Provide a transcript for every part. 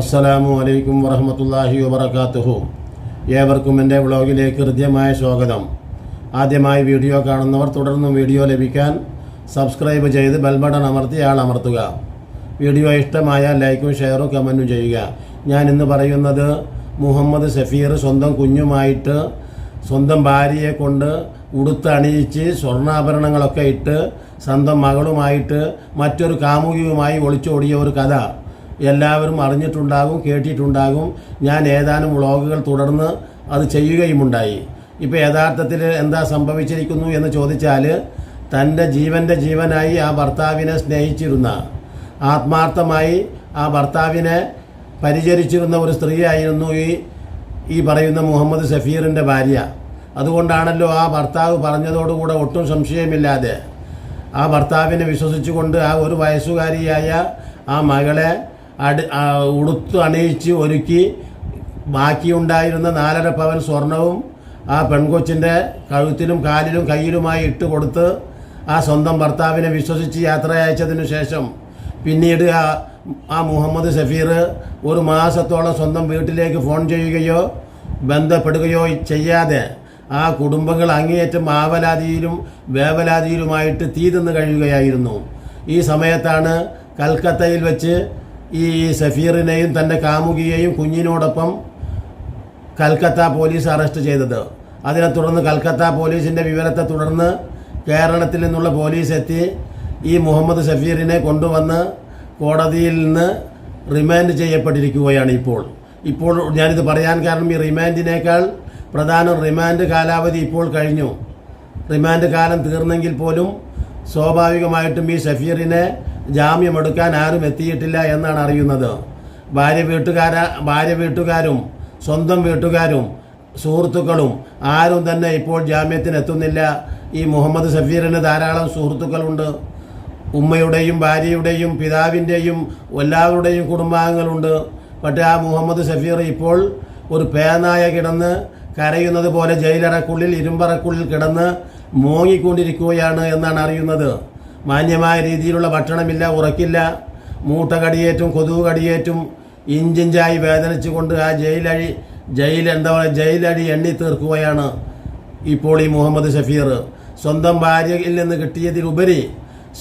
അസ്സലാമു അലൈക്കും വറഹമത്തല്ലാഹി വബർക്കാത്തുഹു ഏവർക്കും എന്റെ വ്ളോഗിലേക്ക് ഹൃദ്യമായ സ്വാഗതം. ആദ്യമായി വീഡിയോ കാണുന്നവർ തുടർന്നും വീഡിയോ ലഭിക്കാൻ സബ്സ്ക്രൈബ് ചെയ്ത് ബെൽബട്ടൺ അമർത്തി ആൾ അമർത്തുക. വീഡിയോ ഇഷ്ടമായ ലൈക്കും ഷെയറും കമന്റും ചെയ്യുക. ഞാൻ ഇന്ന് പറയുന്നത് മുഹമ്മദ് സഫീർ സ്വന്തം കുഞ്ഞുമായിട്ട് സ്വന്തം ഭാര്യയെ കൊണ്ട് ഉടുത്തണിയിച്ച് സ്വർണാഭരണങ്ങളൊക്കെ ഇട്ട് സ്വന്തം മകളുമായിട്ട് മറ്റൊരു കാമുകിയുമായി ഒളിച്ചോടിയ ഒരു കഥ. എല്ലാവരും അറിഞ്ഞിട്ടുണ്ടാകും കേട്ടിട്ടുണ്ടാകും. ഞാൻ ഏതാനും വ്ളോഗുകൾ തുടർന്ന് അത് ചെയ്യുകയുമുണ്ടായി. ഇപ്പോൾ യഥാർത്ഥത്തിൽ എന്താ സംഭവിച്ചിരിക്കുന്നു എന്ന് ചോദിച്ചാൽ തന്റെ ജീവന്റെ ജീവനായി ആ ഭർത്താവിനെ സ്നേഹിച്ചിരുന്ന ആത്മാർത്ഥമായി ആ ഭർത്താവിനെ പരിചരിച്ചിരുന്ന ഒരു സ്ത്രീയായിരുന്നു ഈ ഈ പറയുന്ന മുഹമ്മദ് സഫീറിന്റെ ഭാര്യ. അതുകൊണ്ടാണല്ലോ ആ ഭർത്താവ് പറഞ്ഞതോടുകൂടെ ഒട്ടും സംശയമില്ലാതെ ആ ഭർത്താവിനെ വിശ്വസിച്ചുകൊണ്ട് ആ ഒരു വയസ്സുകാരിയായ ആ മകളെ അടി ഉടുത്തു അണിയിച്ച് ഒരുക്കി ബാക്കിയുണ്ടായിരുന്ന നാലര പവൻ സ്വർണവും ആ പെൺകൊച്ചിന്റെ കഴുത്തിലും കാലിലും കയ്യിലുമായി ഇട്ട് കൊടുത്ത് ആ സ്വന്തം ഭർത്താവിനെ വിശ്വസിച്ച് യാത്ര അയച്ചതിനു ശേഷം പിന്നീട് ആ ആ മുഹമ്മദ് സഫീർ ഒരു മാസത്തോളം സ്വന്തം വീട്ടിലേക്ക് ഫോൺ ചെയ്യുകയോ ബന്ധപ്പെടുകയോ ചെയ്യാതെ ആ കുടുംബങ്ങൾ അങ്ങേയറ്റം ആവലാതിയിലും വേവലാതിയിലുമായിട്ട് തീ തിന്ന് കഴിയുകയായിരുന്നു. ഈ സമയത്താണ് കൽക്കത്തയിൽ വെച്ച് ഈ സഫീറിനെയും തന്റെ കാമുകിയെയും കുഞ്ഞിനോടൊപ്പം കൽക്കത്ത പോലീസ് അറസ്റ്റ് ചെയ്തത്. അതിനെ തുടർന്ന് കൽക്കത്ത പോലീസിന്റെ വിവരത്തെ തുടർന്ന് കേരളത്തിൽ നിന്നുള്ള പോലീസ് എത്തി. ഈ മുഹമ്മദ് സഫീറിനെ കൊണ്ടുവന്ന് കോടതിയിൽ നിന്ന് റിമാൻഡ് ചെയ്യപ്പെട്ടിരിക്കുകയാണ് ഇപ്പോൾ. ഇപ്പോൾ ഞാനിത് പറയാൻ കാരണം ഈ റിമാൻഡിനേക്കാൾ പ്രധാന റിമാൻഡ് കാലാവധി ഇപ്പോൾ കഴിഞ്ഞു. റിമാൻഡ് കാലം തീർന്നെങ്കിൽ പോലും സ്വാഭാവികമായിട്ടും ഈ ഷഫീറിനെ ജാമ്യമെടുക്കാൻ ആരും എത്തിയിട്ടില്ല എന്നാണ് അറിയുന്നത്. ഭാര്യ വീട്ടുകാര ഭാര്യ വീട്ടുകാരും സ്വന്തം വീട്ടുകാരും സുഹൃത്തുക്കളും ആരും തന്നെ ഇപ്പോൾ ജാമ്യത്തിന് എത്തുന്നില്ല ഈ മുഹമ്മദ് സഫീറിന് ധാരാളം സുഹൃത്തുക്കളുണ്ട്. ഉമ്മയുടെയും ഭാര്യയുടെയും പിതാവിന്റെയും എല്ലാവരുടെയും കുടുംബാംഗങ്ങളുണ്ട്. പക്ഷേ ആ മുഹമ്മദ് സഫീർ ഇപ്പോൾ ഒരു പേനായ കിടന്ന് കരയുന്നത് പോലെ ജയിലറക്കുള്ളിൽ ഇരുമ്പറക്കുള്ളിൽ കിടന്ന് മോങ്ങിക്കൊണ്ടിരിക്കുകയാണ് എന്നാണ് അറിയുന്നത്. മാന്യമായ രീതിയിലുള്ള ഭക്ഷണമില്ല ഉറക്കില്ല. മൂട്ട കടിയേറ്റും കൊതുക് കടിയേറ്റും ഇഞ്ചിഞ്ചായി വേദനിച്ചുകൊണ്ട് ആ ജയിലഴി ജയിൽ എന്താ പറയുക ജയിലഴി എണ്ണി തീർക്കുകയാണ് ഇപ്പോൾ ഈ മുഹമ്മദ് ഷഫീർ. സ്വന്തം ഭാര്യയിൽ നിന്ന് കിട്ടിയതിലുപരി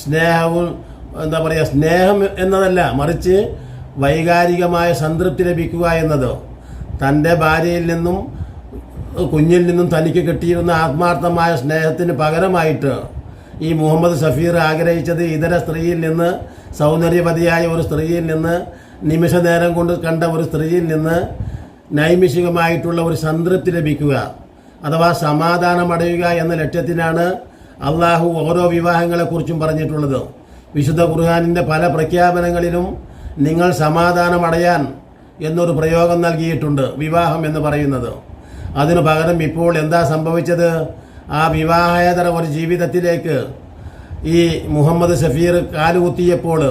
സ്നേഹവും എന്താ പറയുക സ്നേഹം എന്നതല്ല മറിച്ച് വൈകാരികമായ സംതൃപ്തി ലഭിക്കുക എന്നത്. തന്റെ ഭാര്യയിൽ നിന്നും കുഞ്ഞിൽ നിന്നും തനിക്ക് കിട്ടിയിരുന്ന ആത്മാർത്ഥമായ സ്നേഹത്തിന് പകരമായിട്ട് ഈ മുഹമ്മദ് സഫീർ ആഗ്രഹിച്ചത് ഇതര സ്ത്രീയിൽ നിന്ന് സൗന്ദര്യവതിയായ ഒരു സ്ത്രീയിൽ നിന്ന് നിമിഷ നേരം കൊണ്ട് കണ്ട ഒരു സ്ത്രീയിൽ നിന്ന് നൈമിഷികമായിട്ടുള്ള ഒരു സംതൃപ്തി ലഭിക്കുക അഥവാ സമാധാനമടയുക എന്ന ലക്ഷ്യത്തിനാണ് അള്ളാഹു ഓരോ വിവാഹങ്ങളെക്കുറിച്ചും പറഞ്ഞിട്ടുള്ളത്. വിശുദ്ധ ഖുർഹാനിന്റെ പല പ്രഖ്യാപനങ്ങളിലും നിങ്ങൾ സമാധാനമടയാൻ എന്നൊരു പ്രയോഗം നൽകിയിട്ടുണ്ട് വിവാഹം എന്ന് പറയുന്നത്. അതിനു പകരം ഇപ്പോൾ എന്താ സംഭവിച്ചത്? ആ വിവാഹേതര ഒരു ജീവിതത്തിലേക്ക് ഈ മുഹമ്മദ് ഷഫീർ കാലുകുത്തിയപ്പോൾ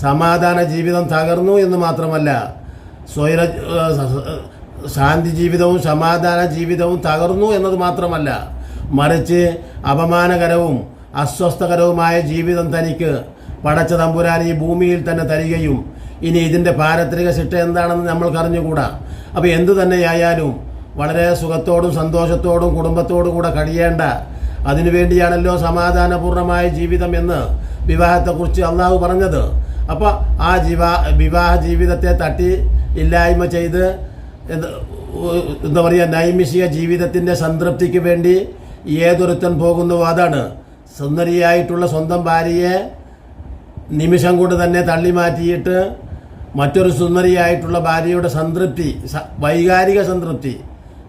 സമാധാന ജീവിതം തകർന്നു എന്ന് മാത്രമല്ല സ്വൈര ശാന്തി ജീവിതവും സമാധാന ജീവിതവും തകർന്നു എന്നത് മാത്രമല്ല മറിച്ച് അപമാനകരവും അസ്വസ്ഥകരവുമായ ജീവിതം തനിക്ക് പടച്ച തമ്പുരാൻ ഈ ഭൂമിയിൽ തന്നെ തരികയും ഇനി ഇതിന്റെ പാരത്രിക ശിക്ഷ എന്താണെന്ന് നമ്മൾക്കറിഞ്ഞുകൂടാ? അപ്പോൾ എന്തു തന്നെയായാലും വളരെ സുഖത്തോടും സന്തോഷത്തോടും കുടുംബത്തോടും കൂടെ കഴിയേണ്ട അതിനുവേണ്ടിയാണല്ലോ സമാധാനപൂർണമായ ജീവിതം എന്ന് വിവാഹത്തെക്കുറിച്ച് അള്ളാഹു പറഞ്ഞത്. അപ്പോൾ ആ ജീവാ വിവാഹ ജീവിതത്തെ തട്ടി ഇല്ലായ്മ ചെയ്ത് എന്താ പറയുക നൈമിഷിക ജീവിതത്തിന്റെ സംതൃപ്തിക്ക് വേണ്ടി ഏതൊരുത്തൻ പോകുന്നുവോ അതാണ്. സുന്ദരിയായിട്ടുള്ള സ്വന്തം ഭാര്യയെ നിമിഷം കൊണ്ട് തന്നെ തള്ളി മാറ്റിയിട്ട് മറ്റൊരു സുന്ദരിയായിട്ടുള്ള ഭാര്യയുടെ സംതൃപ്തി വൈകാരിക സംതൃപ്തി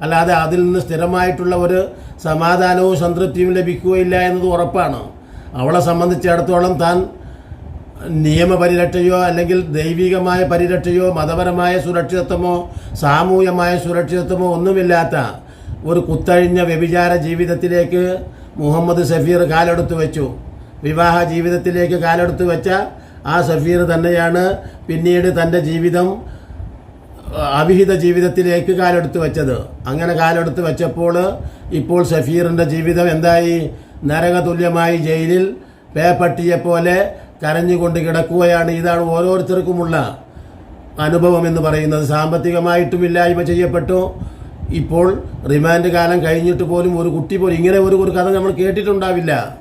അല്ലാതെ അതിൽ നിന്ന് സ്ഥിരമായിട്ടുള്ള ഒരു സമാധാനവും സംതൃപ്തിയും ലഭിക്കുകയില്ല എന്നത് ഉറപ്പാണ്. അവളെ സംബന്ധിച്ചിടത്തോളം താൻ നിയമപരിരക്ഷയോ അല്ലെങ്കിൽ ദൈവികമായ പരിരക്ഷയോ മതപരമായ സുരക്ഷിതത്വമോ സാമൂഹ്യമായ സുരക്ഷിതത്വമോ ഒന്നുമില്ലാത്ത ഒരു കുത്തഴിഞ്ഞ വ്യഭിചാര ജീവിതത്തിലേക്ക് മുഹമ്മദ് സഫീർ കാലെടുത്തു വെച്ചു. വിവാഹ ജീവിതത്തിലേക്ക് കാലെടുത്തു വെച്ച ആ സഫീർ തന്നെയാണ് പിന്നീട് തന്റെ ജീവിതം അവിഹിത ജീവിതത്തിലേക്ക് കാലെടുത്ത് വെച്ചത്. അങ്ങനെ കാലെടുത്ത് വെച്ചപ്പോൾ ഇപ്പോൾ സഫീറിന്റെ ജീവിതം എന്തായി? നരകതുല്യമായി ജയിലിൽ പേപ്പട്ടിയെ പോലെ കരഞ്ഞുകൊണ്ട് കിടക്കുകയാണ്. ഇതാണ് ഓരോരുത്തർക്കുമുള്ള അനുഭവം എന്ന് പറയുന്നത്. സാമ്പത്തികമായിട്ടും ഇല്ലായ്മ ചെയ്യപ്പെട്ടു. ഇപ്പോൾ റിമാൻഡ് കാലം കഴിഞ്ഞിട്ട് പോലും ഒരു കുട്ടി പോലും ഇങ്ങനെ ഒരു കഥ നമ്മൾ കേട്ടിട്ടുണ്ടാവില്ല.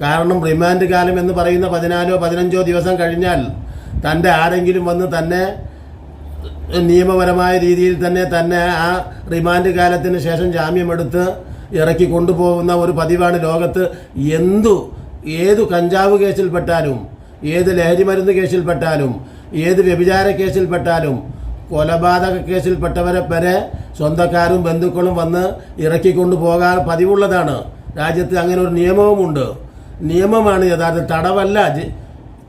കാരണം റിമാൻഡ് കാലം എന്ന് പറയുന്ന പതിനാലോ പതിനഞ്ചോ ദിവസം കഴിഞ്ഞാൽ തന്റെ ആരെങ്കിലും വന്ന് തന്നെ നിയമപരമായ രീതിയിൽ തന്നെ തന്നെ ആ റിമാൻഡ് കാലത്തിന് ശേഷം ജാമ്യമെടുത്ത് ഇറക്കി കൊണ്ടുപോകുന്ന ഒരു പതിവാണ് ലോകത്ത്. എന്തു ഏതു കഞ്ചാവ് കേസിൽപ്പെട്ടാലും ഏത് ലഹരി മരുന്ന് കേസിൽപ്പെട്ടാലും ഏത് വ്യഭിചാര കേസിൽപ്പെട്ടാലും കൊലപാതക കേസിൽപ്പെട്ടവരെ വരെ സ്വന്തക്കാരും ബന്ധുക്കളും വന്ന് ഇറക്കിക്കൊണ്ടു പോകാൻ പതിവുള്ളതാണ്. രാജ്യത്ത് അങ്ങനെ ഒരു നിയമവുമുണ്ട്. നിയമമാണ് യഥാർത്ഥ തടവല്ല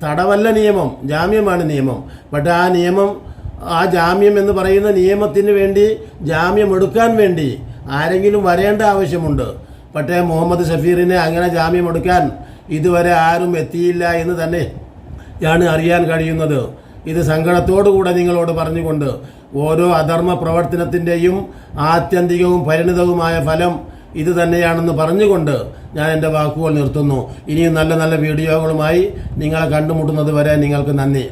തടവല്ല നിയമം ജാമ്യമാണ് നിയമം. പക്ഷേ ആ നിയമം ആ ജാമ്യം എന്ന് പറയുന്ന നിയമത്തിന് വേണ്ടി ജാമ്യം എടുക്കാൻ വേണ്ടി ആരെങ്കിലും വരേണ്ട ആവശ്യമുണ്ട്. പക്ഷേ മുഹമ്മദ് ഷഫീറിനെ അങ്ങനെ ജാമ്യം എടുക്കാൻ ഇതുവരെ ആരും എത്തിയില്ല എന്ന് തന്നെ ഞാൻ അറിയാൻ കഴിയുന്നത്. ഇത് സങ്കടത്തോടുകൂടെ നിങ്ങളോട് പറഞ്ഞുകൊണ്ട് ഓരോ അധർമ്മ പ്രവർത്തനത്തിന്റെയും ആത്യന്തികവും പരിണിതവുമായ ഫലം ഇത് തന്നെയാണെന്ന് പറഞ്ഞുകൊണ്ട് ഞാൻ എന്റെ വാക്കുകൾ നിർത്തുന്നു. ഇനിയും നല്ല നല്ല വീഡിയോകളുമായി നിങ്ങളെ കണ്ടുമുട്ടുന്നത് വരെ നിങ്ങൾക്ക് നന്ദി.